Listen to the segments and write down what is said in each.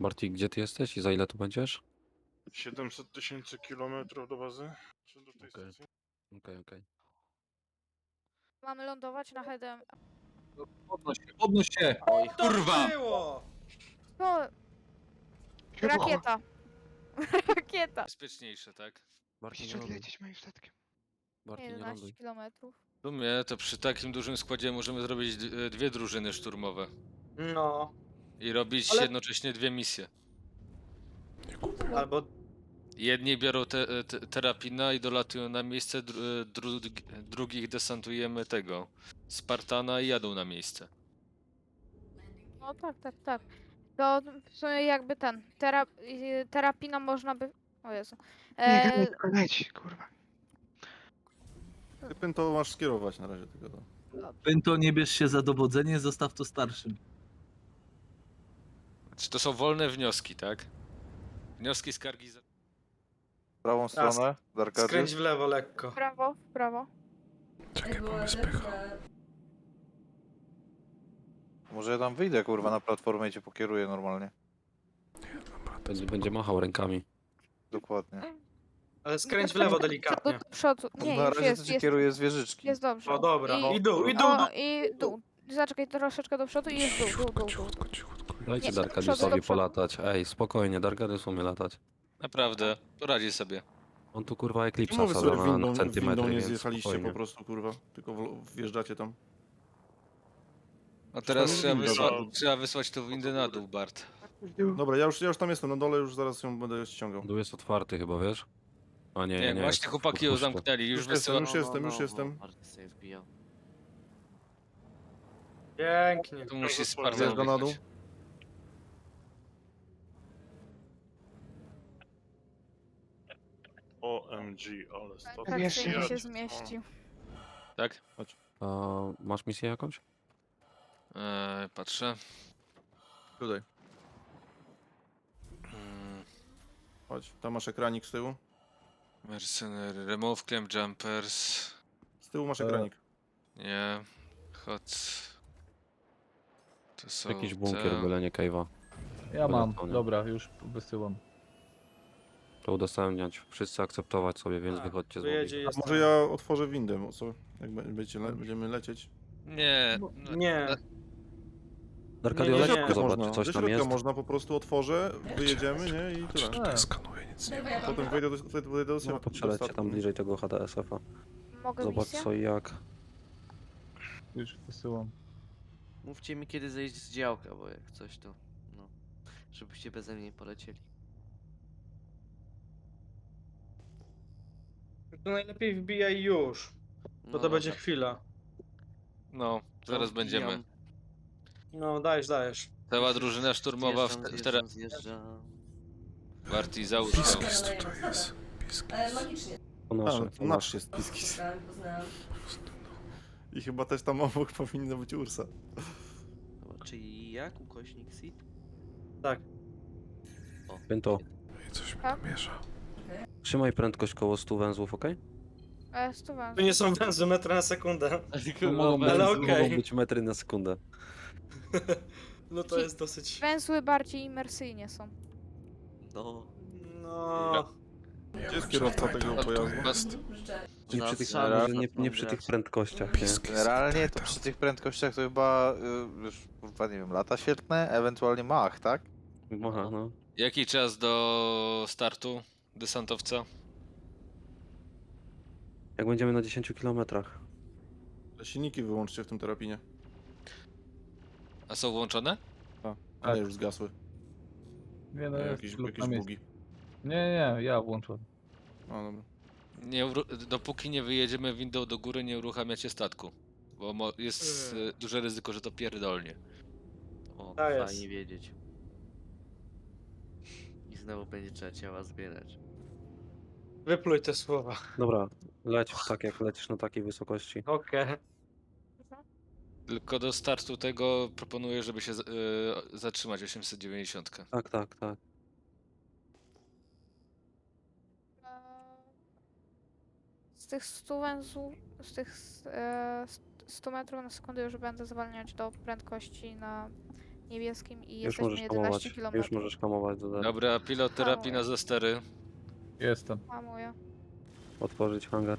Bartik, gdzie ty jesteś i za ile tu będziesz? 700 tysięcy kilometrów do bazy? Czy do tej Okej. stacji? Okej, okej. Mamy lądować na headem. Podnoś się, podnoś się! Oj, Kurwa! było! No, rakieta. rakieta. Bezpieczniejsze, tak? Bartik, nie ląduj. odlecieć moim statkiem. Bartik, nie 11 ląduj. kilometrów. W sumie to przy takim dużym składzie możemy zrobić d- dwie drużyny szturmowe No, i robić Ale- jednocześnie dwie misje. albo Jedni biorą te, te, terapina i dolatują na miejsce, dru, dru, drugich desantujemy tego Spartana i jadą na miejsce. No tak, tak, tak. To w sumie jakby ten. Tera, y, terapina można by. O Jezu. Nie, E, gadaj, tylko leć, kurwa. Ty pyn to masz skierować na razie. To. Pęto, nie bierz się za dowodzenie, zostaw to starszym. Czy to są wolne wnioski, tak? Wnioski, skargi. za- prawą stronę, Dark skręć w lewo lekko. w prawo, w prawo. Czekaj, bo mnie spycha. Może ja tam wyjdę kurwa na platformę i cię pokieruję normalnie. Będzie, będzie machał rękami. Dokładnie. Ale skręć w lewo Do delikatnie. przodu. Nie, na już razie jest, to cię jest, kieruję z wieżyczki. jest dobrze. O dobra, I, i dół, i dół, o, i dół. Zaczekaj troszeczkę do przodu i jest dół, dół, dół, dół. Dajcie Nie, do przodu, do Darkadiusowi przodu. polatać. Ej, spokojnie, Darkadius umie latać. Naprawdę, poradzi sobie. On tu kurwa wsadza sobie na, windą, na centymetry, nie więc zjechaliście spokojnie. po prostu kurwa? Tylko wjeżdżacie tam. A teraz trzeba, wysła, zaraz. trzeba wysłać tą windę na dół, Bart. Dobra, ja już, ja już tam jestem na dole, już zaraz ją będę ściągał. Dół jest otwarty chyba, wiesz? A nie, Nie, nie. właśnie jest chłopaki ją zamknęli, już Już jestem, wysyłam. już jestem, już jestem. Pięknie. Tu musi Zjeżdża Spartan na dół. OMG, ale stop. Perfekcyjnie Jeszcze się zmieścił. Tak? A, masz misję jakąś? Eee, patrzę. Tutaj, Mm, chodź. Tam masz ekranik z tyłu. Mercenary, remove clamp jumpers. Z tyłu masz E, ekranik. Nie. Hot. To są Jakiś bunkier, te... byle nie cave'a. Ja mam, dobra, już wysyłam. To udostępniać. Wszyscy akceptować sobie, więc Tak, wychodźcie z Wyjedzie jest. A może ja otworzę windę, bo co? Jak be- będziecie le będziemy lecieć. Nie. No, no, Nie, Darkadio, Nie, nie, nie. zobacz, czy coś tam jest. można po prostu otworzę, wyjedziemy, nie? I tyle. E, Skanuję, nic nie A potem wejdę do, wejdę do, No do to przelecie statku, tam nie? bliżej tego HDSF-a. Mogę Zobacz misję? co i jak. już wysyłam. Mówcie mi kiedy zejść z działka, bo jak coś to, no, żebyście beze mnie polecieli. To najlepiej wbijaj już, bo No to będzie chwila. no, zaraz będziemy. wbijam, No, dajesz, dajesz. Cała drużyna szturmowa w, zjeżdżam, w zjeżdżam. Barty, załóż Piskis to. tutaj jest. Piskis. A, nasze, no, to nasz jest Piskis. I chyba też tam obok powinna być Ursa. Dobra, czyli jak ukośnik sit? Tak. O, Pięto. I coś mi Tak? namiesza. Trzymaj prędkość koło 100 węzłów, ok? E, stówę. Tu nie są węzy metry na sekundę. To mogą, być, Ale mogą okej. być metry na sekundę. No to jest dosyć... Węzły bardziej imersyjnie są. No, No... Gdzie jest kierowca tego Od- pojazdu? Jest. Czyli przy tych, może nie, nie przy tych prędkościach, nie? Generalnie to przy tych prędkościach to chyba y, już kurwa nie wiem, lata świetne, ewentualnie Mach, tak? Aha, no. Jaki czas do startu desantowca? Jak będziemy na 10 kilometrach. Silniki wyłączcie w tym terapinie. A są włączone? A, Tak. nie, już zgasły. Nie no, E, jest jakieś jakieś na miejscu. bugi. Nie, nie, ja włączyłem. A, dobra. Nie, uru- dopóki nie wyjedziemy windą do góry, nie uruchamiacie statku. Bo mo- jest Eee. y, duże ryzyko, że to pierdolnie. o, Tak jest. fajnie wiedzieć. I znowu będzie trzeba ciała zbierać. Wypluj te słowa. Dobra, leć tak jak lecisz na takiej wysokości. Okej. Tylko do startu tego proponuję, żeby się z- y, zatrzymać 890. Tak, tak, tak. E, Z tych 100 węzłów, z tych e, 100 metrów na sekundę już będę zwalniać do prędkości na niebieskim i Już jesteśmy możesz 11 hamować. Już km. możesz hamować do zera. Dobra, pilot terapii na Hamuję. za stery. Jestem. Hamuję. Otworzyć hangar.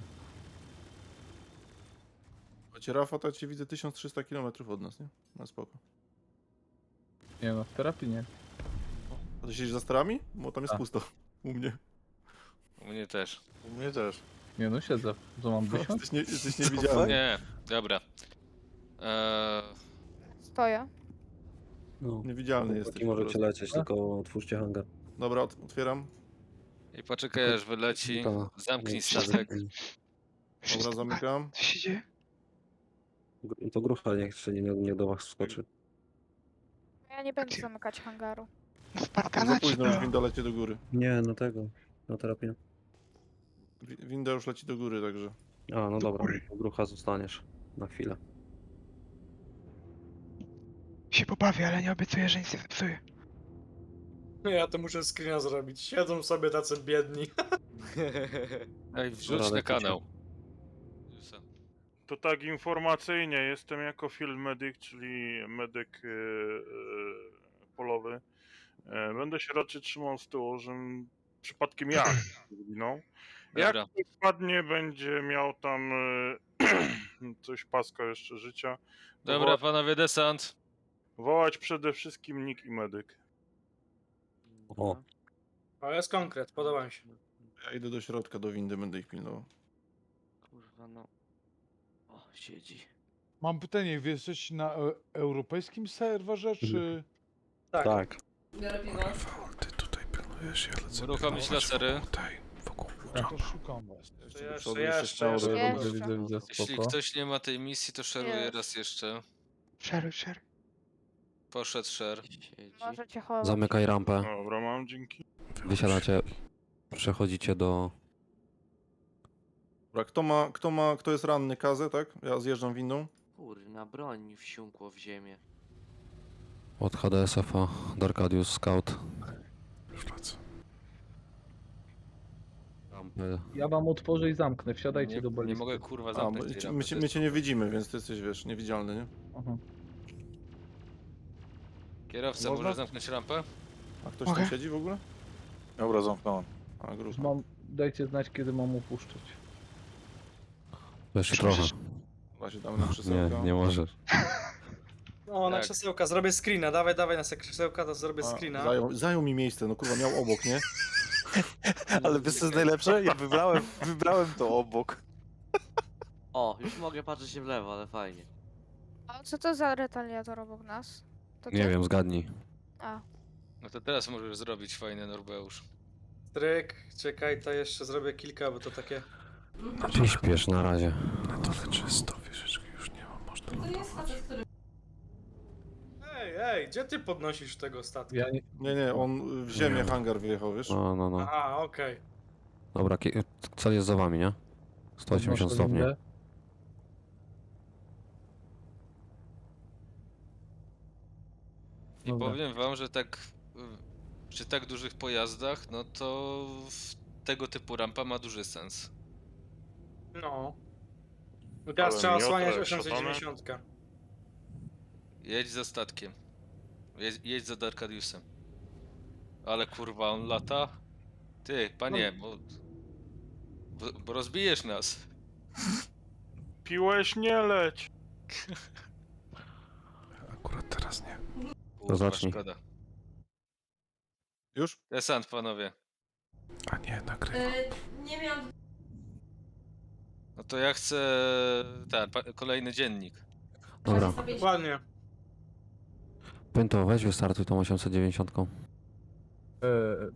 Choć Rafa, to cię widzę 1300 km od nas, nie? Na spoko. Nie no, w terapii nie. A ty siedzisz za starami? Bo tam jest Tak. pusto. U mnie. U mnie też. U mnie też. Nie no, siedzę. Co mam wysiąść? Jesteś, nie, jesteś niewidzialny. Nie, dobra. Eee, Stoję. No. Niewidzialny jesteś. Chłopaki po możecie prostu. lecieć, tylko otwórzcie hangar. Dobra, ot- otwieram. I poczekaj aż wyleci. Dobra. Zamknij Nie, statek. Dobra, zamykam. Co się dzieje? To grucha niech jeszcze nie, nie do was skoczy. Ja nie będę Gdzie? zamykać hangaru. Za późno już winda leci do góry. Nie, no tego. Na terapię. Wi- Winda już leci do góry, także. A, no Do dobra. góry. to Grucha zostaniesz. Na chwilę. Się pobawię, ale nie obiecuję, że nic nie zepsuję. Ja to muszę screena zrobić. Siedzą sobie tacy biedni. Ej, wrzuć Dobra, na kanał. To tak informacyjnie, jestem jako field medic, czyli medyk yy, yy, polowy. E, Będę się raczej trzymał z tyłu, żebym przypadkiem ja nie zginął. Jak Dobra. ktoś padnie, będzie miał tam yy, coś paska jeszcze życia. Dobra, panowie desant. Wołać przede wszystkim nick i medyk. O. Ale jest konkret, podoba mi się. Ja idę do środka, do windy, będę ich pilnował. Kurwa no. O, siedzi. Mam pytanie, wy jesteście na e europejskim serwerze, czy... Tak. Tak. Rafał, ty tutaj pilnujesz, ja lecę Uruchomić pilnować lasery. wokół tej, wokół Ja to szukam was. Jeszcze do jeszcze, przodu jeszcze, jeszcze jeszcze. Jeszcze. Widzę, widzę, Jeśli spoko. ktoś nie ma tej misji, to szeruje Jest. raz jeszcze. Szeruj, szeruj. Poszedł szer. Chować. Zamykaj rampę. Dobra, mam, dzięki. Wysiadacie. Przechodzicie do... Dobra, kto ma, kto ma, kto jest ranny, Kazę, tak? Ja zjeżdżam windą. Kurna, broń mi wsiąkło w ziemię. Od HDSF-a. Darkadius Scout. Już lecę. Rampy. Ja wam otworzę i zamknę, wsiadajcie Nie, do nie balisty. mogę kurwa A, bo zamknąć tej ci- rampy, my, cię, to my jest cię nie widzimy, więc ty jesteś, wiesz, niewidzialny, nie? Aha. Kierowca Można? może zamknąć rampę? A ktoś Mogę? tam siedzi w ogóle? Dobra, zamknąłem. A. Mam, dajcie znać, kiedy mam upuszczać. Jeszcze Już trochę. Właśnie damy na Nie, krzesełka. nie możesz. O, na Tak. krzesełka, zrobię screena. Dawaj, dawaj na se krzesełka, to zrobię A, screena. Zajął, zajął mi miejsce, no kurwa, miał obok, nie? Ale wiesz co jest najlepsze? Ja wybrałem, wybrałem to obok. O, już mogę patrzeć się w lewo, ale fajnie. A co to za retaliator obok nas? To Nie ty? wiem, zgadnij. A, No to teraz możesz zrobić fajny Norbeusz. Stryk, czekaj, to jeszcze zrobię kilka, bo to takie... Na Czyli dole, śpiesz na razie. na dole czysto, wieżyczki już nie ma, można lądować. Ej, ej, gdzie ty podnosisz tego statku? Ja nie, Nie, nie, on w ziemię hangar wyjechał, wiesz? No, no, no. Aha, okej. Dobra, ki- cel jest za wami, nie? 180 podnoszę stopni. windę. I Dobra. powiem wam, że tak y, przy tak dużych pojazdach, no to w tego typu rampa ma duży sens. No. No teraz Ale trzeba miotle, osłaniać szatany. 890. Jedź za statkiem. Jedź, jedź za Darkadiusem. Ale kurwa, on lata? Ty, panie, bo, bo, bo rozbijesz nas. Piłeś, nie leć! Akurat teraz nie. Kurwa, zacznij. szkoda. Już? Desant, panowie. A nie, nagrywam. nie miałam No to ja chcę pa- kolejny dziennik. Dobra, Dokładnie. Pęto, weź wystartuj tą 890. E,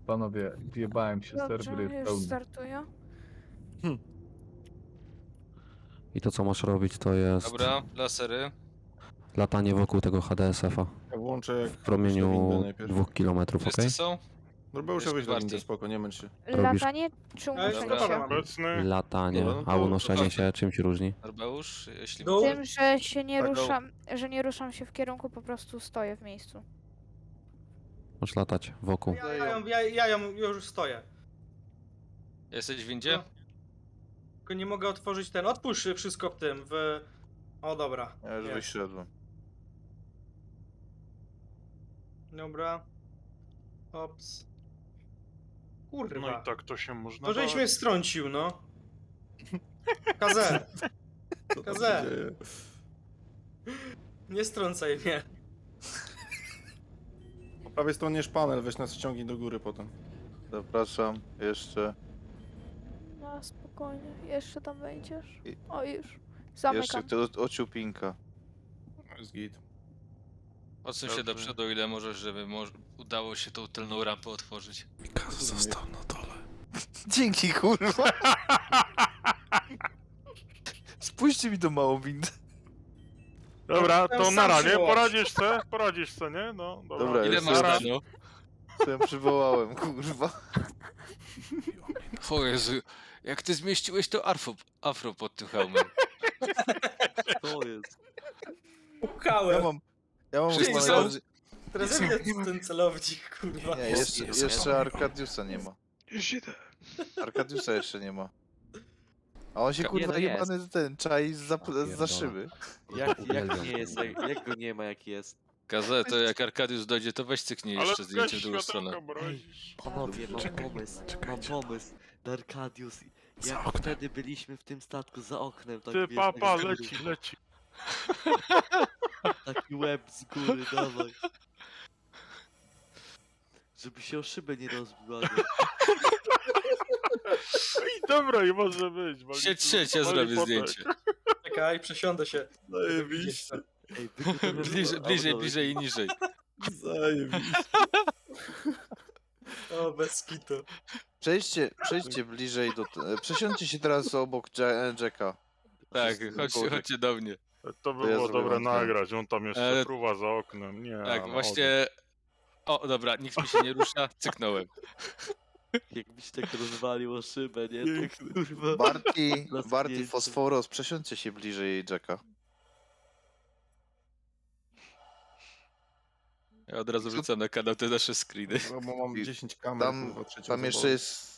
panowie, wjebałem się, serwer dobrze, jest już pełny. startuję. I to co masz robić to jest Dobra, lasery. Latanie wokół tego HDSF-a Ja włączę jak w promieniu wyślę windę najpierw. 2 km, ok? Wszyscy są? Weź do windy, bardziej. spoko, nie męcz się. Robisz- Latanie czy już unoszenie Dobra. się? Obecny. Latanie, Dobra, no a to- unoszenie to- się czym się różni? Arbeusz, jeśli Dół. Tym, że się nie Tak, ruszam, że nie ruszam się w kierunku, po prostu stoję w miejscu. Możesz latać wokół. Ja, ja, ją, ja, ja ją już stoję. Jesteś w windzie? No. Tylko nie mogę otworzyć ten. Otwórz wszystko w tym, w... O dobra. Ja już Nie. wyszedłem. Dobra. Ops. Kurwa. No i tak to się można To żeś mnie strącił, no. Kazę. Kazę. Nie strącaj mnie. Po prawej stronie jest panel, weź nas ściągnij do góry potem. Zapraszam, jeszcze. No spokojnie, jeszcze tam wejdziesz. I- O już. Jeszcze Zamykam. to ociupinka. Jest git. Odsuń się do Dobrze. przodu ile możesz, żeby moż... udało się tą tylną rampę otworzyć. Mikazu został na dole. Dzięki kurwa. Spójrzcie mi do małą windę. Dobra, to sam nara, nie? przywołasz. Poradzisz se? Poradzisz se, nie? No, dobra. Dobra, Ile masz nara. dano? Co ja przywołałem, kurwa. O Jezu, jak ty zmieściłeś to afro, afro pod tym hełmem. To jest. Ja Pukałem. mam. Ja mam Wszyscy są-. Teraz jak jest ten celownik, kurwa. Nie, jeszcze, jest, jeszcze jest. Arkadiusa nie ma. Już idę. Arkadiusa jeszcze nie ma. A on się Ka- kurwa jest. jebany ten czai za, za pierdolę. szyby. Jak, jak nie jest, jak, jak go nie ma, jaki jest. Kazę, to jak Arkadiusz dojdzie, to weź cyknij Ale jeszcze zdjęcie w drugą stronę. mrozisz. Panowie, mam Czekaj, pomysł, mam pomysł. Darkadius, Za jak oknem. wtedy byliśmy w tym statku za oknem, tak Ty, wiesz, papa, tak leci, leci. Taki łeb z góry, dawaj. Żeby się o szybę nie rozbił. I dobra, i może być. siedź, ja wali zrobię zdjęcie. Czekaj, przesiądę się. Zajebiście. Ej, Bliżej, bliżej, bliżej i niżej. Zajebiście. O, bez kitu. Przejdźcie, przejdźcie bliżej do... te- Przesiądźcie się teraz obok Ja- Jacka. Tak, Wszyscy chodźcie, chodźcie do mnie. To by było dobre nagrać, on tam jeszcze Ale- fruwa za oknem. Nie, Tak, no, właśnie... O, dobra, nikt mi się nie rusza, cyknąłem. Jakbyś tak rozwalił o szybę, nie? Tak kurwa. Barti, Na Barti, zdjęciu. Fosforos, przesiądźcie się bliżej Jacka. Ja od razu wrzucam na kanał te nasze screeny. No, bo mam I 10 kamer, Tam, kurwa, trzecią tam jeszcze jest...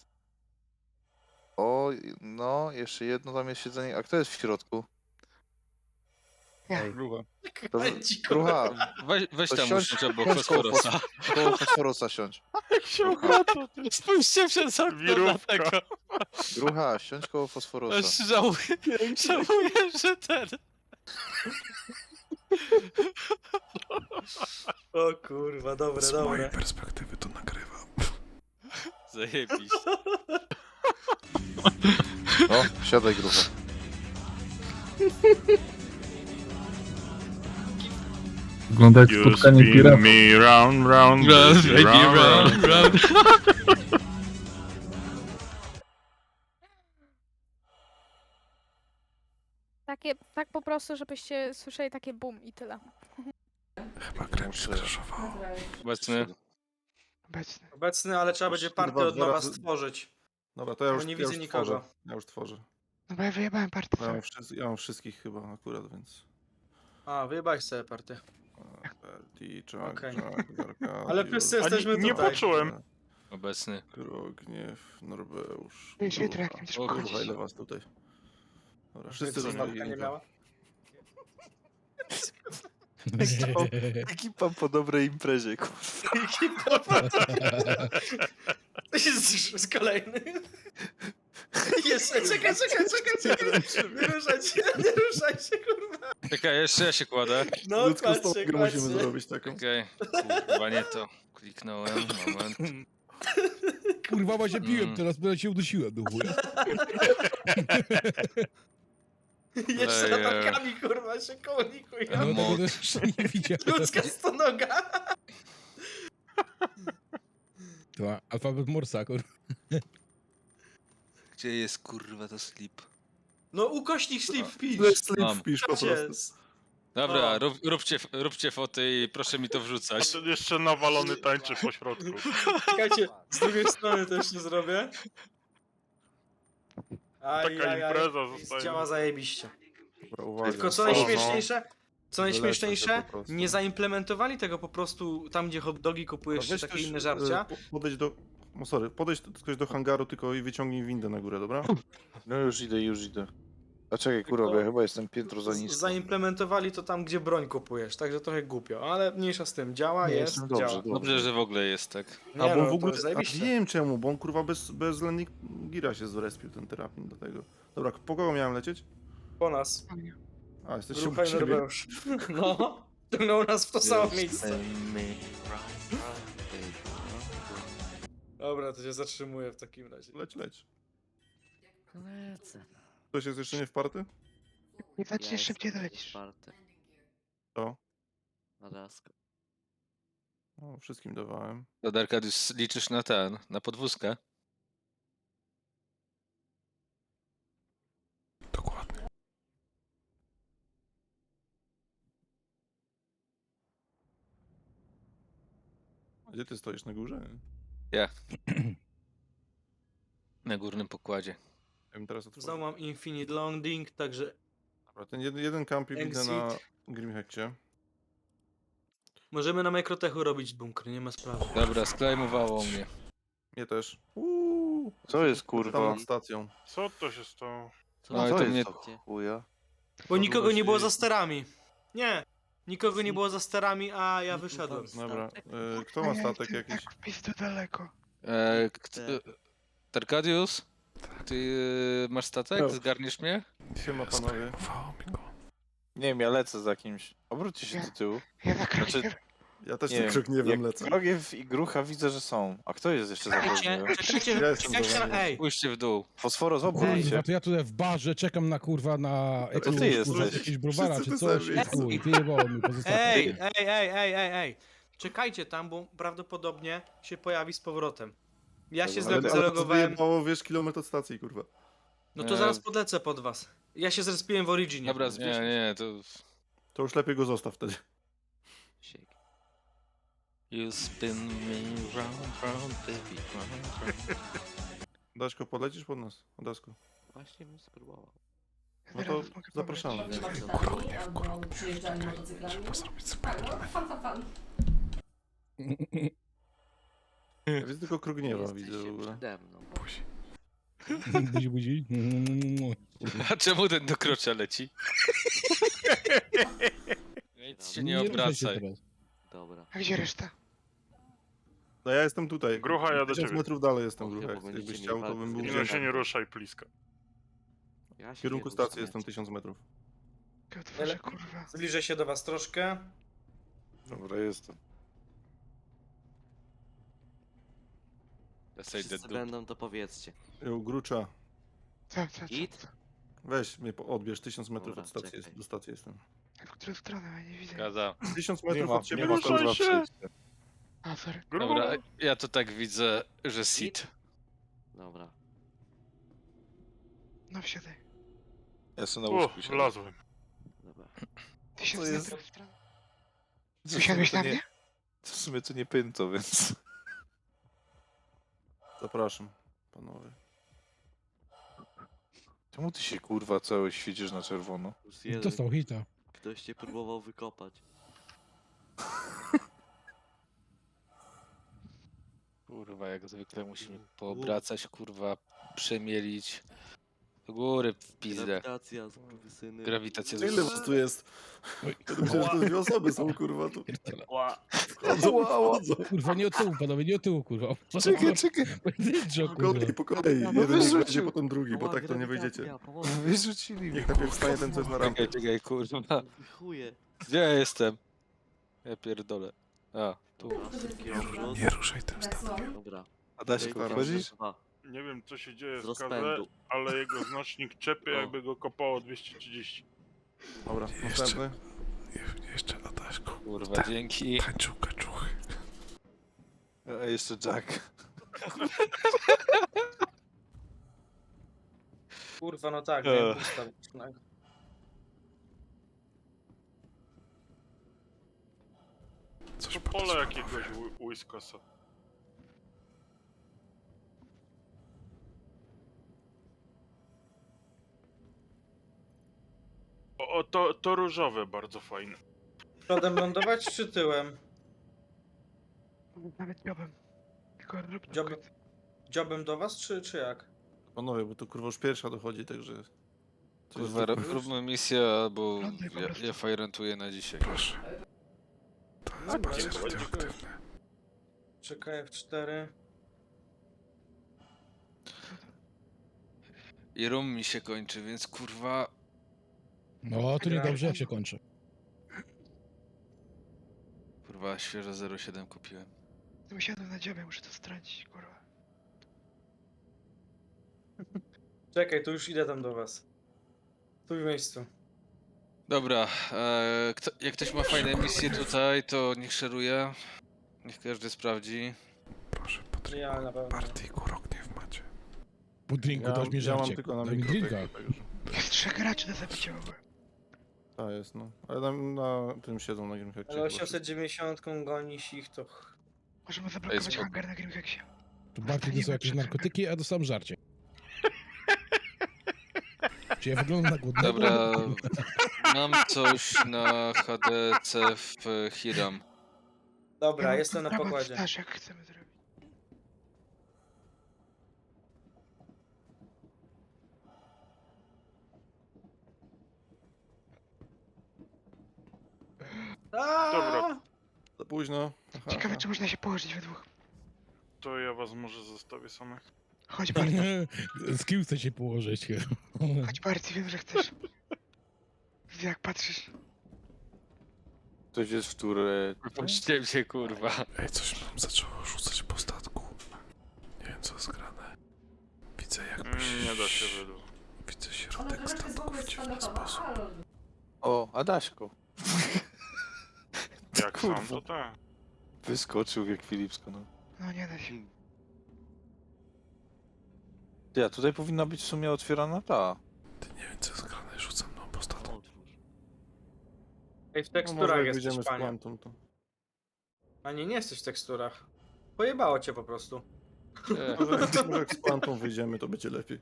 O, no, jeszcze jedno tam jest siedzenie. A kto jest w środku? Grucha. To, Kręci, Grucha, Weź, weź To tam siądź- usiądź obok siądź koło fosforosa. koło Fosforosa siądź. Jak się opłaca, ty. Spójrzcie przez okno na Wirówka. tego. Grucha, siądź koło Fosforosa. Aż żałuję, żałuję, że ten... O kurwa, dobre, Z mojej dobre. perspektywy to nagrywam. Zajebiście. No, siadaj Grucha. Wygląda jak You spotkanie spin piratów. me round, round, baby, round, round. Takie, tak po prostu, żebyście słyszeli takie bum i tyle. Chyba mi Muszę- skraszowało. Obecny. Obecny, ale trzeba będzie Kurwa, partię od dwa nowa razy- stworzyć. Dobra, to ja już, nie ja widzę już nikogo. tworzę. Ja już tworzę. No bo ja wyjebałem partię. Ja mam, ja mam wszystkich chyba akurat, więc... A, wyjebałeś sobie partię. E, Berti, Czak, Okej. Arkadiusz, Ale wszyscy A nie- jesteśmy nie tutaj. poczułem. Obecny. Krogniew, Norbeusz, jutro jak Grucha. będziesz O, Kurwa, wchodzić. ile was tutaj? Dobra, Wszyscy zostawili. nie miała. Ekipa po dobrej imprezie, kurwa. To jest z kolejny. Jeszcze, czekaj, czekaj, czekaj, czekaj. Nie ruszaj się, nie ruszaj się, kurwa. Czekaj, jeszcze ja się kładę. No, Ludzką kładźcie, stopkę musimy kładźcie. zrobić taką. Okej. Kurwa, nie to. Kliknąłem, moment. Kurwa, właśnie piłem Mm. teraz, bo ja się udusiłem do chuja. Jeszcze Ej, ej. latarkami, kurwa, się komunikują. No tego też nie widziałem. Ludzka stonoga. To alfabet Morsa, kurwa. Gdzie jest kurwa to slip? No, ukośnik slip wpisz. Slip Mam. wpisz po Patrzcie, prostu. Dobra, O. rób, róbcie, róbcie foty i proszę mi to A wrzucać. ten jeszcze nawalony tańczy po środku. Czekajcie, z drugiej strony też nie zrobię. Aj, Taka aj, aj. impreza zostaje. Działa zajebiście. Dobra, uwaga. Tylko co O, no. najśmieszniejsze, co najśmieszniejsze, się po prostu. nie zaimplementowali tego po prostu tam, gdzie hot dogi kupujesz, czy takie też, inne e, żarcia. po- Podejdź do... No sorry, podejdź ktoś do hangaru tylko i wyciągnij windę na górę, dobra? No już idę, już idę. A czekaj, kurwa, bo ja chyba jestem piętro za nisko. Zaimplementowali to tam, gdzie broń kupujesz, także trochę głupio, ale mniejsza z tym. Działa, Nie, jest, jestem dobrze, działa. dobrze. Dobrze, że w ogóle jest tak. Nie, A bo no, w to ogóle. jest A zajebiście. wiem czemu, bo on kurwa bez, bez landing gira się zrespił ten terapin do tego. Dobra, po kogo miałem lecieć? Po nas. A, jesteś Ruchaj. Norbeusz. No, ciągnął nas w to samo miejsce. Dobra, to się zatrzymuję w takim razie. Leć, leć. Lecę. Ktoś jest jeszcze nie wparty? Nie znaczy szybciej dolecisz. Czwarte. To. Na daskę. O, wszystkim dawałem. To Darkadius liczysz na ten, na podwózkę? Dokładnie. A gdzie ty stoisz na górze? Na górnym pokładzie. Ja bym teraz otworzył. Znowu mam Infinite Landing, także Dobra, ten jeden, jeden kampik widzę na Exit. Grimhekcie. możemy na Microtechu robić bunkry, nie ma sprawy. Dobra, sklejmowało mnie. Mnie też. Uuu, Co jest, tam kurwa? nad stacją. Co to się stało? Co No i Co to jest mnie- to chuja? Bo nikogo nie było za sterami. Nie, nikogo nie było za sterami, a ja wyszedłem. Dobra, y, kto ma statek jakiś? E, kt- e, Darkadius? Ty e, masz statek? No. Zgarniesz mnie? Siema panowie. Nie wiem, ja lecę za kimś. Obróćcie się do tyłu. Znaczy, Ja też nie tym wiem, krzykniewem jak lecę. Krogiew i Grucha widzę, że są. A kto jest jeszcze za Czekajcie, Krogniewem? czekajcie, Ja jestem czekajcie za na... wami. Ej, Spójrzcie w dół. Fosforos, Ej, obróć się. to ja tutaj w barze czekam na kurwa na To ty jesteś. jakiegoś browara Wszyscy czy coś same i chuj, wyjebało mi pozostało. ej, ej, ej, ej, ej, ej. Czekajcie tam, bo prawdopodobnie się pojawi z powrotem. Ja się Ale- Ale, ale to zalogowałem, wyjebało, wiesz, kilometr od stacji, kurwa. no to zaraz podlecę pod was. Ja się zrespiłem w Originie. Dobra, nie, nie, to... To już lepiej go zostaw wtedy. Siek. You spin me round, round, baby, round, round. Daszko, polecisz pod nas? Dasku. Właśnie bym spróbował. No to zapraszamy. Albo przyjeżdżali motocyklami. Tak, no, fan, fan, fan. Ja widzę tylko Krogniewa, Jesteście widzę w ogóle. przede mną. Buzi. Buzi, buzi. A czemu ten do krocza leci? Nic się nie ruszaj obracaj. teraz. Dobra. No ja jestem tutaj. Grucha, ja do 1000 ciebie. metrów dalej jestem, Grucha. Jak- będziecie Jakbyś mieli chciał, to walkę bym z był Nie Gdzie no się nie ruszaj, pliska. Ja W się kierunku nie stacji jestem ja 1000 metrów. Ale... Zbliżę się do was troszkę. Dobra, jestem. Ja sobie idę Wszyscy do... będą, to powiedzcie. Ją, Grucza, Git? weź mnie, po- odbierz 1000 metrów Dobra, od stacji, czekaj. jest, do stacji jestem. Gaza. 1000 Nie metrów ma, od nie ciebie ma stacji. kurwa się. przejścia. Dobra, ja to tak widzę, że sit. Dobra. Ja jestem na O, łóżku siedzę. wlazłem. Dobra. To jest... Usiadłeś na mnie? To w sumie to nie pynto, więc... Zapraszam, panowie. Czemu ty się kurwa cały świecisz na czerwono? Plus jeden. Dostał hita. Ktoś cię próbował wykopać. Kurwa, jak zwykle musimy poobracać, kurwa, przemielić. Do góry w pizdę. Grawitacja, syny. Grawitacja Ile was tu jest? Ja myślę, że to dwie osoby są, kurwa, tu. Wchodzą, wchodzą. Kurwa, nie od tyłu, panowie, nie od tyłu, kurwa. Czekaj, czekaj. Pojedynczo, Po kurwa. kolei, po kolei. No Jeden wyrzucił. potem drugi, bo tak to nie wyjdziecie. Wyrzucili mnie. Niech najpierw wstanie ten, co jest na rampie. Czekaj, czekaj, kurwa. Chuje. Gdzie ja jestem? Ja pierdolę. A, tu. Dobra, szybki obrót. Nie ruszaj tym statkiem. Dobra. A da się Tylko staram wchodzić? dwa. Nie wiem co się dzieje Z Kaze, rozpędu. ale jego znacznik czepie O. jakby go kopało 230. Dobra, Jeszcze. następny. Je- Jeszcze na daszku. Kurwa, dzięki. Tańczą kaczuchy. A jeszcze Jack. Kurwa, no tak, Ech. miałem. No. Coś To podnieś, pole jakiegoś Wi- Whiskasa. O, o to, to różowe bardzo fajne. Przodem lądować czy tyłem? Nawet miałbym. Tylko rób Dziobem, dziobem do was czy, czy jak? Panowie, bo to kurwa już pierwsza dochodzi, także... Coś Kurwa, zrobisz? róbmy misję, bo ja, ja fajrentuję na dzisiaj. Proszę. To jest bardziej dziękuję. radioaktywne. Czekaj F4. I rum mi się kończy, więc kurwa... No, to niedobrze, jak się kończy. Kurwa, świeże 07 kupiłem. Usiadłem na dziobie, muszę to stracić, kurwa. Czekaj, to już idę tam do was. Tu w miejscu. Dobra, e, kto, jak ktoś ma fajne misje tutaj, to niech szeruje. Niech każdy sprawdzi. Proszę, po drinku. Ja na pewno. Partiku, rok nie w macie. Po drinku Ja, dasz mi ja mam żarcie. tylko na Daj mi drinka. także. Trzech graczy do zabicia w ogóle. Tak jest, no. Ale na, na tym siedzą na Grimhackie. Ale 890 gonisz ich to... Możemy zablokować spoko. hangar na Grimhexie. Tu Bartek dostał jakieś narkotyki, a dostałem żarcie. Czy ja wyglądam na głodnego? Dobra, mam coś na HDC w Hiram. Dobra, jestem na pokładzie. Stasz, jak chcemy zrobić. Dobra. Za późno. Aha, Ciekawe, aha. czy można się położyć we dwóch. To ja was może zostawię samych. Chodź Barty, Z kim chce się położyć? chodź Barty, wiem, że chcesz. Widzę, jak patrzysz. Ktoś jest w turę. Poczciłem się, kurwa. Ej, coś nam zaczęło rzucać po statku. Nie wiem, co jest grane. Widzę jakby Mm, Nie da się wydu. Widzę środek statku w dziwny sposób. O, Adaśko. Jak Kurwa. sam, to tak. Wyskoczył jak Filipsko, no. No nie da się. Ty, a tutaj powinna być w sumie otwierana ta. Ty nie wiem, co jest grane, rzucam nam po statku. Otwórz. Ej, w No, może teksturach jak jesteś, wyjdziemy z panie. Quantum, to... A nie, nie jesteś w teksturach. Pojebało cię po prostu. Może, może jak z Quantum wyjdziemy, to będzie lepiej.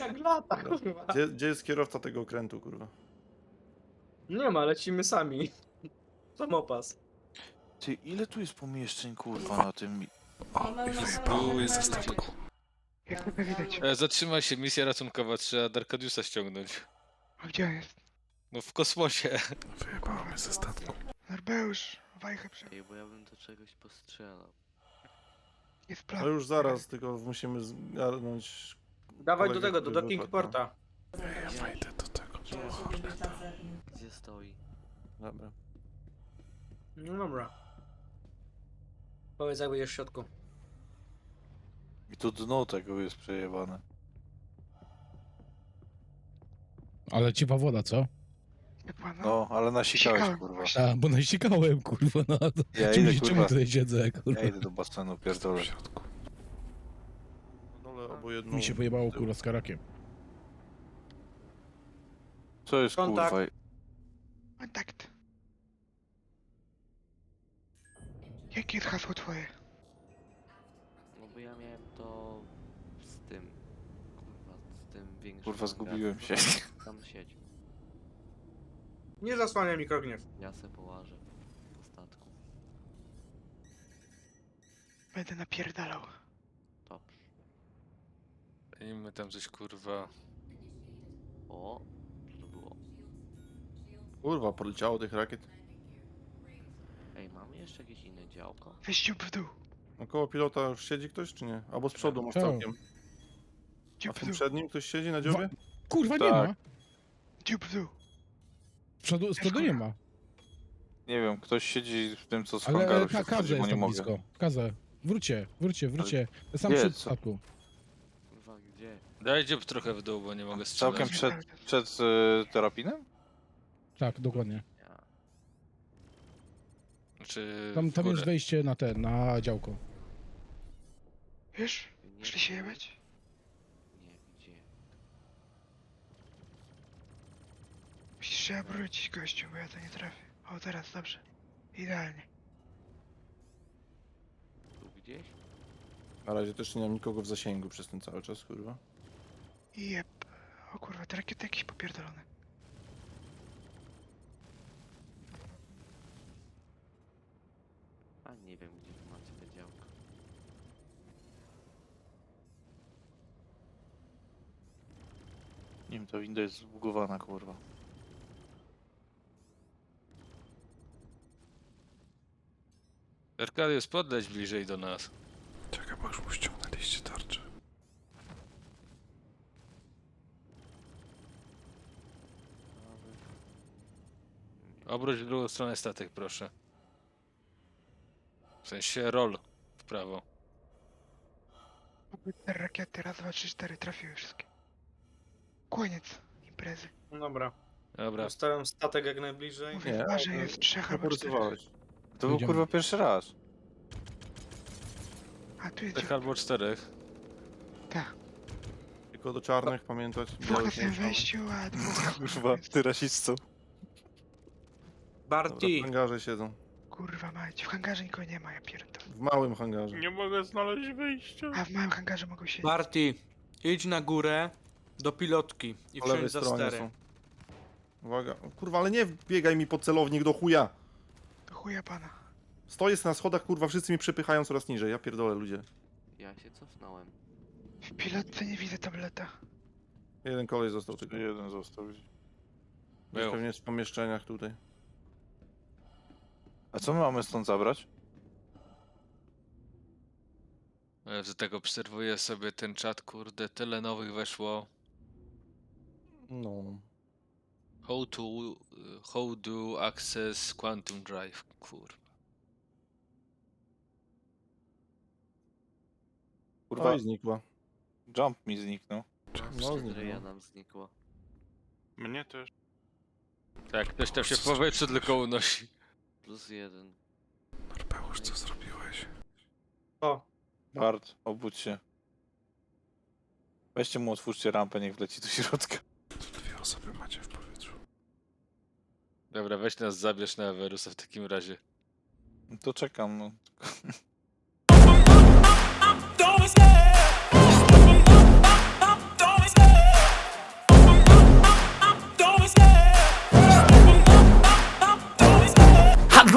Jak lata, kurwa. Gdzie, gdzie jest kierowca tego okrętu, kurwa? Nie ma, lecimy sami. Samopas. Ty, ile tu jest pomieszczeń, kurwa, na tym... O, wyjebało mnie ze statku. Jak tego widać. E, zatrzymaj się, misja ratunkowa, trzeba Darkadiusa ściągnąć. A gdzie on jest? No w kosmosie. Wyjebało mnie ze statku. Norbeusz, wajchę przy... Ej, bo ja bym do czegoś postrzelał. Jest plan. No już zaraz, tylko musimy zgarnąć... Dawaj do kolegę, tego, do który docking wypadł, no. porta. Ej, ja wejdę do tego. do Horneta. Gdzie stoi? Dobra. No dobra. Powiedz jak będziesz w środku. I to dno tego jest przejebane. Ale ciepła woda, co? No. No, ale nasikałeś, Sikałem. kurwa. A, bo nasikałem, kurwa, no to Ja czemu, idę, się- czemu kurwa. tutaj siedzę, kurwa? Ja idę do basenu, pierdolę. W środku. Na dole albo jedną... Mi się pojebało, kurwa, z karakiem. Co jest, Kontakt. kurwa? Kontakt. Jakie jest hasło twoje? No bo ja miałem to z tym. Kurwa, z tym większym. Kurwa, zgubiłem się. Tam siedź. Nie zasłaniaj mikrogniew. Ja se połażę po statku. Będę napierdalał. Dobrze. I my tam coś, kurwa. O, co to było? Kurwa, poleciało tych rakiet. Ej, mamy jeszcze jakieś inne działko? Weź dziób w dół. No koło pilota już siedzi ktoś, czy nie? Albo z przodu masz Tak. całkiem. A Dziób w w tym dół. przednim ktoś siedzi na dziobie? Kurwa, nie Tak. ma. Dziób w dół. Z przodu, z przodu nie ma. Nie wiem, ktoś siedzi w tym, co z Ale hangaru e, się ka wchodzi, bo jest nie tam mogę. blisko. Kaza. Wróćcie, wróćcie, wróćcie. Sam Gdzie? przed Co? statku. Kurwa, gdzie? Dajcie trochę w dół, bo nie mogę strzelać. Całkiem przed, przed e, terapinem? Tak, dokładnie. Czy Tam, w tam jest wejście na te, na działko. Wiesz? Nie Szli się jebać? Nie, gdzie? Musisz trzeba wrócić gościu, bo ja to nie trafię. O, teraz, dobrze. Idealnie. Tu gdzieś? Na razie też nie mam nikogo w zasięgu przez ten cały czas, kurwa. I jeb. O kurwa, te rakiety jakieś popierdolone. A nie wiem, gdzie wy macie te działka. Nim to winda jest zbugowana, kurwa. Arkadiusz, podleć bliżej do nas. Czekaj, bo już mu ściągnęliście tarczę. Obróć w drugą stronę statek, proszę. W sensie roll w prawo. Te rakiety, raz, dwa, trzy, cztery, trafiły wszystkie. Koniec imprezy. Dobra. Dobra, Ustawiam statek jak najbliżej. Mówię, Nie, ale jest trzech albo czterech. To był kurwa pierwszy raz. A tu jest tak albo czterech. Tak. Tylko do czarnych pamiętać. Dwóch na białych nie trzeba. wejściu, a dwóch... Kurwa, ty rasistą. Dobra, w hangarze siedzą. Kurwa mać, w hangarze nikogo nie ma, ja pierdolę. W małym hangarze. Nie mogę znaleźć wyjścia. A w małym hangarze mogą siedzieć. Barty, idź na górę do pilotki i Po lewej wsiądź za stronie stery. są. Uwaga. Kurwa, ale nie biegaj mi pod celownik do chuja. Do chuja pana. Stoję na schodach, kurwa, wszyscy mi przepychają coraz niżej. Ja pierdolę, ludzie. Ja się cofnąłem. W pilotce nie widzę tableta. Jeden kolej został tylko. Jeden został. Był. Pewnie jest w pomieszczeniach tutaj. A co my mamy stąd zabrać? Ja z tego obserwuję sobie ten czat, kurde, tyle nowych weszło. No. How to, how do access quantum drive, kurwa. Kurwa. I znikła. jump mi zniknął. No, Ryja nam znikła. Mnie też. Tak, ktoś tam się w powietrzu tylko unosi. Plus jeden. Norpeusz, co zrobiłeś? O, Bart, obudź się. Weźcie mu, otwórzcie rampę, niech wleci do środka. Tu dwie osoby macie w powietrzu. Dobra, weź nas zabierz na Everusa w takim razie. No To czekam, no.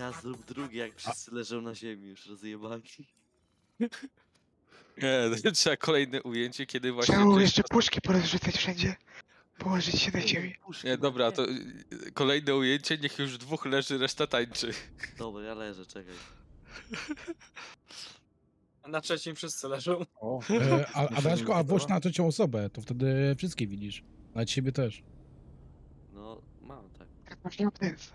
Ja zrób drugi, jak wszyscy leżą na ziemi już rozjebani. Nie, trzeba kolejne ujęcie, kiedy właśnie... Trzeba jeszcze puszki porozrzucać wszędzie. Położyć się na ziemi. Nie, dobra, to y, kolejne ujęcie, niech już dwóch leży, reszta tańczy. Dobra, ja leżę, czekaj. a na trzecim wszyscy leżą. O, E, a, a a włóż na trzecią osobę, to wtedy wszystkie widzisz. Nawet siebie też. No, mam tak. Jak masz nie jest.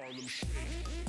Harlem Shake